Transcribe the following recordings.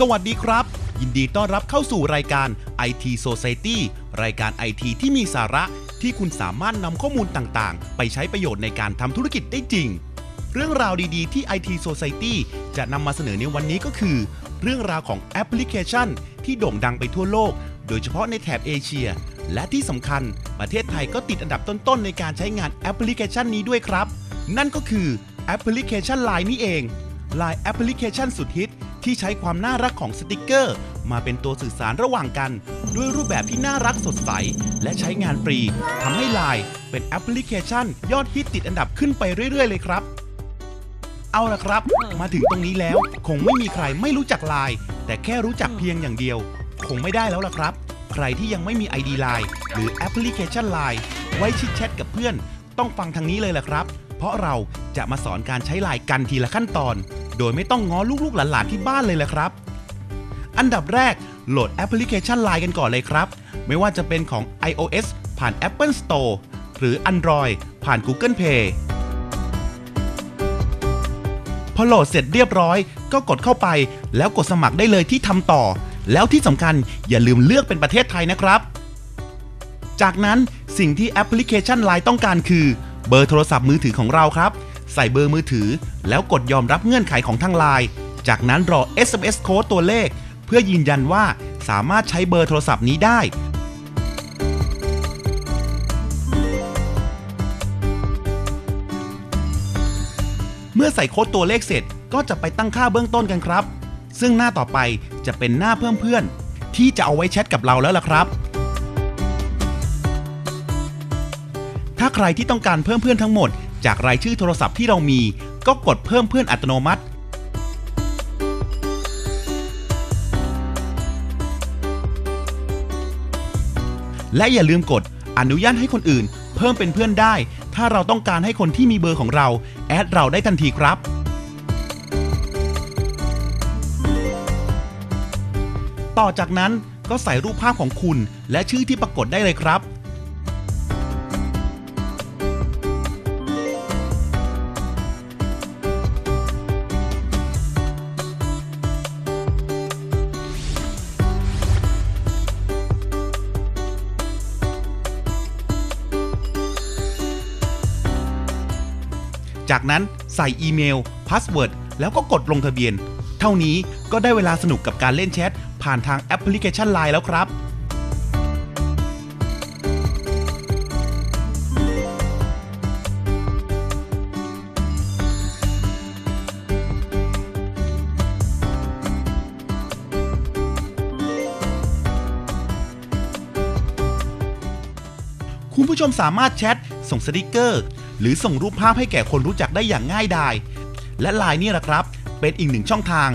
สวัสดีครับ ยินดีต้อนรับเข้าสู่รายการ IT Society รายการ IT ที่มีสาระที่คุณสามารถนำข้อมูลต่างๆ ไปใช้ประโยชน์ในการทำธุรกิจได้จริง เรื่องราวดีๆ ที่ IT Society จะนำมาเสนอในวันนี้ก็คือ เรื่องราวของแอปพลิเคชัน ที่โด่งดังไปทั่วโลก โดยเฉพาะในแถบเอเชีย และที่สำคัญ ประเทศไทยก็ติดอันดับต้นๆ ในการใช้งานแอปพลิเคชันนี้ด้วยครับ นั่นก็คือแอปพลิเคชัน Line นี่เอง Line แอปพลิเคชันสุดฮิต ที่ใช้ความน่ารักของสติกเกอร์ มาเป็นตัวสื่อสารระหว่างกัน ด้วยรูปแบบที่น่ารักสดใส และใช้งานฟรีทำให้ Line เป็นแอปพลิเคชัน ยอดฮิตติดอันดับขึ้นไปเรื่อย ๆ เลยครับ เอาละครับ มาถึงตรงนี้แล้ว คงไม่มีใครไม่รู้จัก Line แต่แค่รู้จักเพียงอย่างเดียว คงไม่ได้แล้วล่ะครับ ใครที่ยังไม่มี ID Line หรือแอปพลิเคชัน Line ไว้ชิดแชทกับเพื่อน ต้องฟังทางนี้เลยล่ะครับ เพราะเราจะมาสอนการใช้ Line กันทีละขั้นตอน โดยไม่ต้องง้อลูกๆหลานๆที่บ้านเลยล่ะครับ อันดับแรกโหลดแอปพลิเคชัน Line กันก่อนเลยครับ ไม่ว่าจะเป็นของ iOS ผ่าน Apple Store หรือ Android ผ่าน Google Play พอโหลดเสร็จเรียบร้อย ก็กดเข้าไป แล้วกดสมัครได้เลยที่ทำต่อ แล้วที่สำคัญอย่าลืมเลือกเป็นประเทศไทยนะครับ จากนั้นสิ่งที่แอปพลิเคชัน Line ต้องการคือ เบอร์โทรศัพท์มือถือของเราครับ ใส่เบอร์มือถือ แล้วกดยอมรับเงื่อนไขของทาง Line จากนั้นรอ SMS โค้ดตัวเลข เพื่อยืนยันว่าสามารถใช้เบอร์โทรศัพท์นี้ได้ เมื่อใส่โค้ดตัวเลขเสร็จก็จะไปตั้งค่าเบื้องต้นกันครับ ซึ่งหน้าต่อไปจะเป็นหน้าเพิ่มเพื่อน ที่จะเอาไว้แชทกับเราแล้วล่ะครับ ถ้าใครที่ต้องการเพิ่มเพื่อนทั้งหมด จากรายชื่อโทรศัพท์ที่เรามี ก็กดเพิ่มเพื่อนอัตโนมัติ และอย่าลืมกดอนุญาตให้คนอื่น เพิ่มเป็นเพื่อนได้ ถ้าเราต้องการให้คนที่มีเบอร์ของเรา แอดเราได้ทันทีครับ ต่อจากนั้นก็ใส่รูปภาพของคุณ และชื่อที่ปรากฏได้เลยครับ จากนั้นใส่อีเมลพาสเวิร์ดแล้วก็กดลงทะเบียน เท่านี้ก็ได้เวลาสนุกกับการเล่นแชทผ่านทางแอปพลิเคชัน Line แล้วครับคุณผู้ชมสามารถแชท ส่งสติกเกอร์ หรือส่งรูปภาพให้แก่คนรู้จักได้อย่างง่ายดาย และไลน์นี่แหละครับ เป็นอีกหนึ่งช่องทาง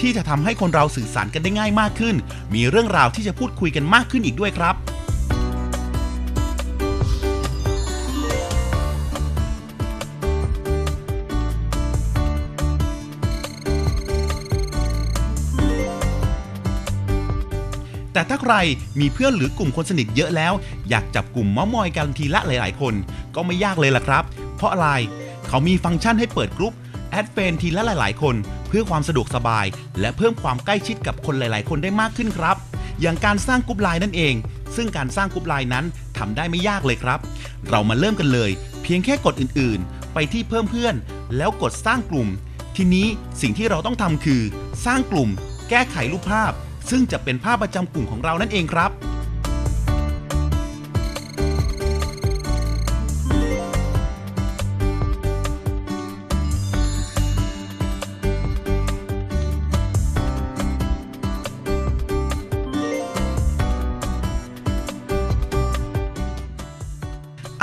ที่จะทำให้คนเราสื่อสารกันได้ง่ายมากขึ้น มีเรื่องราวที่จะพูดคุยกันมากขึ้นอีกด้วยครับ แต่ถ้าใครมีเพื่อนหรือกลุ่มคนสนิทเยอะแล้ว อยากจับกลุ่มมามอยกันทีละหลาย ๆ คน ก็ไม่ยากเลยล่ะครับ เพราะอะไรเขามีฟังก์ชันให้เปิดกลุ่มแอดเฟนทีละหลาย ๆ คน เพื่อความสะดวกสบาย และเพิ่มความใกล้ชิดกับคนหลาย ๆ คนได้มากขึ้นครับ อย่างการสร้างกลุ่มไลน์นั่นเอง ซึ่งการสร้างกลุ่มไลน์นั้นทำได้ไม่ยากเลยครับ เรามาเริ่มกันเลย เพียงแค่กดอื่น ๆ ไปที่เพิ่มเพื่อน แล้วกดสร้างกลุ่ม ทีนี้สิ่งที่เราต้องทำคือ สร้างกลุ่ม แก้ไขรูปภาพ ซึ่งจะเป็นภาพประจำกลุ่มของเรานั่นเองครับ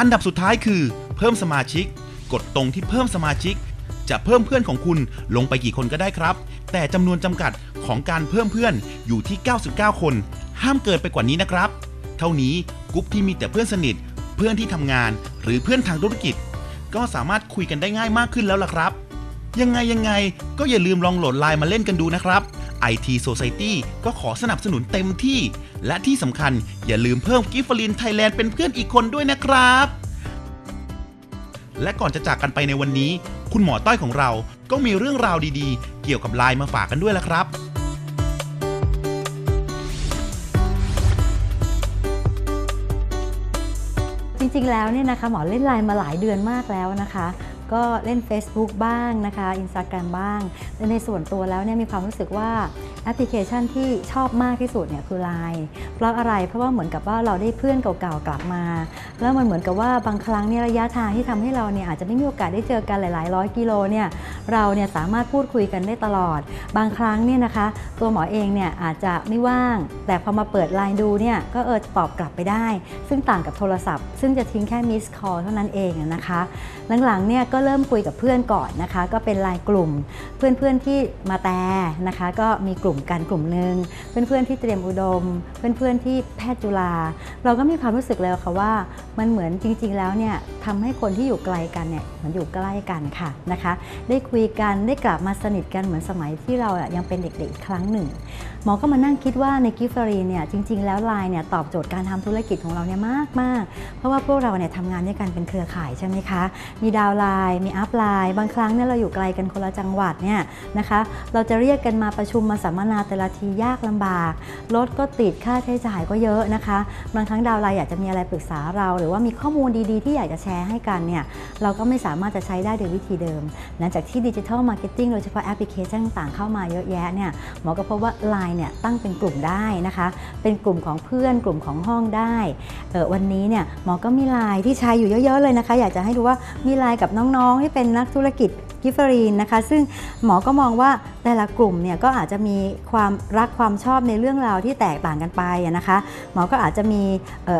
อันดับสุดท้ายคือ เพิ่มสมาชิก กดตรงที่เพิ่มสมาชิก จะเพิ่มเพื่อนของคุณลงไปกี่คนก็ได้ครับ แต่จำนวนจำกัดของการเพิ่มเพื่อนอยู่ที่ 99 คน ห้ามเกินไปกว่านี้นะครับ เท่านี้กลุ่มที่มีแต่เพื่อนสนิท เพื่อนที่ทำงาน หรือเพื่อนทางธุรกิจ ก็สามารถคุยกันได้ง่ายมากขึ้นแล้วล่ะครับ ยังไงยังไงก็อย่าลืมลองโหลดไลน์มาเล่นกันดูนะครับ IT Society ก็ขอสนับสนุนเต็มที่ และที่สำคัญอย่าลืมเพิ่มกิฟฟลินไทยแลนด์เป็นเพื่อนอีกคนด้วยนะครับ และก่อนจะจากกันไปในวันนี้ คุณหมอต้อยของเราก็มีเรื่องราวดีๆ เกี่ยวกับไลน์มาฝากกันด้วยละครับ จริงๆแล้วเนี่ยนะคะหมอเล่นไลน์มาหลายเดือนมากแล้วนะคะ ก็เล่น Facebook บ้างนะคะ Instagram บ้างแต่ในส่วนตัวแล้วเนี่ยมีความรู้สึกว่า แอปพลิเคชันที่ชอบมากที่สุดเนี่ยคือ Line เพราะอะไรเพราะว่าเหมือนกับว่าเราได้เพื่อนเก่าๆกลับมา แล้วมันเหมือนกับว่าบางครั้งเนี่ยระยะทางที่ทำให้เราเนี่ยอาจจะไม่มีโอกาสได้เจอกันหลายๆ ร้อยกิโลเนี่ยเราเนี่ยสามารถพูดคุยกันได้ตลอด บางครั้งเนี่ยนะคะ ตัวหมอเองเนี่ยอาจจะไม่ว่าง แต่พอมาเปิดไลน์ดูเนี่ยก็เออตอบกลับไปได้ ซึ่งต่างกับโทรศัพท์ ซึ่งจะทิ้งแค่มิสคอลเท่านั้นเองนะคะหลังๆเนี่ยก็เริ่มคุยกับเพื่อนก่อนนะคะ ก็เป็นไลน์กลุ่ม เพื่อนๆที่มาแต่นะคะ ก็มีกลุ่มกันกลุ่มหนึ่งเพื่อนๆที่เตรียมอุดม เพื่อนๆที่แพทย์จุฬาเราก็มีความรู้สึกเลยค่ะว่า มันเหมือนจริง ๆ แล้วเนี่ยทำให้คนที่อยู่ไกลกันเนี่ยเหมือนอยู่ใกล้กันค่ะนะคะ ได้คุยกันได้กลับมาสนิทกันเหมือนสมัยที่เราอะยังเป็นเด็กๆอีกครั้งหนึ่งหมอก็มานั่งคิดว่าในกิฟฟรีเนี่ยจริง ๆ แล้วไลน์เนี่ยตอบโจทย์การทำธุรกิจของเราเนี่ยมากมากๆเพราะว่าพวกเราเนี่ยทำงานด้วยกันเป็นเครือข่ายใช่ไหมคะ มีดาวไลน์มีอัพไลน์บางครั้งเนี่ยเราอยู่ไกลกันคนละจังหวัดเนี่ยนะคะ เราจะเรียกกันมาประชุมมาสัมมนาแต่ละทียากลำบาก รถก็ติดค่าใช้จ่ายก็เยอะนะคะ บางครั้งดาวน์ไลน์อยากจะมีอะไรปรึกษาเรา หรือว่ามีข้อมูลดีๆ ที่อยากจะแชร์ให้กันเนี่ยเราก็ไม่สามารถจะใช้ได้โดยวิธีเดิม หลังจากที่ดิจิทัลมาร์เก็ตติ้งโดยเฉพาะแอปพลิเคชันต่างเข้ามาเยอะแยะเนี่ยหมอก็พบว่า Line เนี่ยตั้งเป็นกลุ่มได้นะคะ เป็นกลุ่มของเพื่อนกลุ่มของห้องได้เออวันนี้เนี่ยหมอก็มีไลน์ที่ใช้อยู่เยอะๆเลยนะคะ อยากจะให้ดูว่ามีไลน์กับน้องๆที่เป็นนักธุรกิจ กิฟเฟอรีนนะคะ ซึ่งหมอก็มองว่าแต่ละกลุ่มเนี่ยก็อาจจะมีความรักความชอบในเรื่องราวที่แตกต่างกันไปนะคะ หมอก็อาจจะมี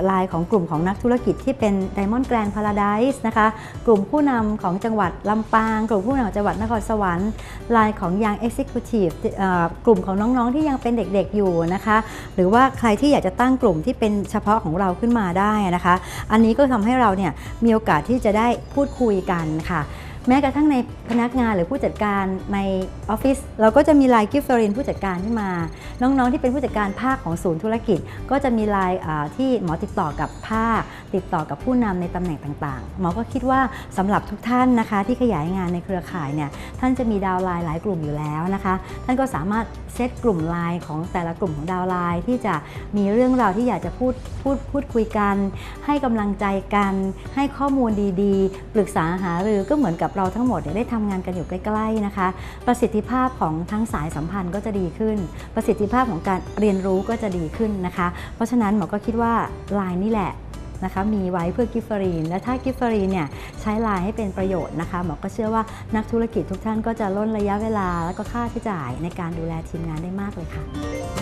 ลน์ของกลุ่มของนักธุรกิจที่เป็น Diamond Grand Paradise นะคะ กลุ่มผู้นำของจังหวัดลำปาง กลุ่มผู้นำของจังหวัดนครสวรรค์ลน์ของ Young Executive เอ่อกลุ่มของน้องๆที่ยังเป็นเด็กๆอยู่นะคะ หรือว่าใครที่อยากจะตั้งกลุ่มที่เป็นเฉพาะของเราขึ้นมาได้นะคะ อันนี้ก็ทำให้เราเนี่ยมีโอกาสที่จะได้พูดคุยกันค่ะ แม้กระทั่งในพนักงานหรือผู้จัดการในออฟฟิศเราก็จะมีไลน์กิฟต์ฟรินผู้จัดการขึ้นมา น้องๆที่เป็นผู้จัดการภาคของศูนย์ธุรกิจ ก็จะมีไลน์ที่หมอติดต่อกับภาค ติดต่อกับผู้นำในตำแหน่งต่างๆ หมอก็คิดว่าสำหรับทุกท่านนะคะ ที่ขยายงานในเครือข่ายเนี่ยท่านจะมีดาวไลน์หลายกลุ่มอยู่แล้วนะคะ ท่านก็สามารถเซตกลุ่มไลน์ของแต่ละกลุ่มของดาวไลน์ที่จะมีเรื่องราวที่อยากจะพูดพูดพูดคุยกัน ให้กำลังใจกัน ให้ข้อมูลดีๆ ปรึกษาหารือก็เหมือนกับเราทั้งหมดเนี่ยได้ทำงานกันอยู่ใกล้ๆนะคะ ประสิทธิภาพของทั้งสายสัมพันธ์ก็จะดีขึ้น ประสิทธิภาพของการเรียนรู้ก็จะดีขึ้นนะคะ เพราะฉะนั้นหมอก็คิดว่าไลน์นี่แหละนะคะมีไว้เพื่อกิฟเฟอรีน และถ้ากิฟเฟอรีนเนี่ยใช้ไลน์ให้เป็นประโยชน์นะคะหมอก็เชื่อว่านักธุรกิจทุกท่านก็จะลดระยะเวลา และก็ค่าใช้จ่ายในการดูแลทีมงานได้มากเลยค่ะ